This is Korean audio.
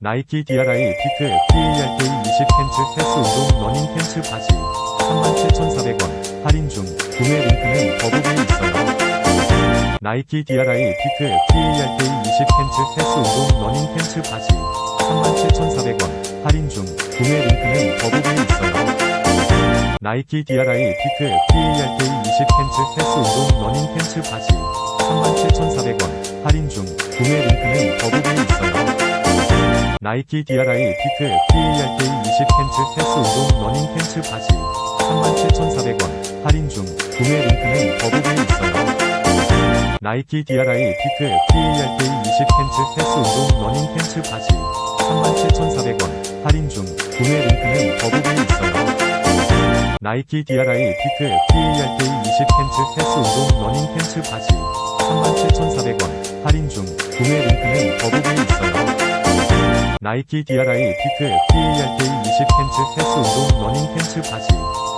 나이키 DRI 피트 PARK 20 팬츠 헬스 운동 러닝 팬츠 바지 37,400원. 할인 중. 구매 링크는 더보기에 있어요. 나이키 DRI 피트 PARK 20 팬츠 헬스 운동 러닝 팬츠 바지 37,400원. 할인 중. 구매 링크는 더보기에 있어요. 나이키 DRI 피트 PARK 20 팬츠 헬스 운동 러닝 팬츠 바지 37,400원. 할인 나이키 DRI 피트 PARK 20 팬츠 헬스 운동 러닝 팬츠 바지 37,400원 할인 중 구매 링크는 더보기에 있어요. 나이키 DRI 피트 PARK 20 팬츠 헬스 운동 러닝 팬츠 바지 37,400원 할인 중 구매 링크는 더보기에 있어요. 나이키 DRI 피트 PARK 20 팬츠 헬스 운동 러닝 팬츠 바지 37,400원 할인 중 구매 링크는 더보기에 있어요. 나이키 DRI 피트 PARK 20 팬츠 헬스 운동 러닝 팬츠 바지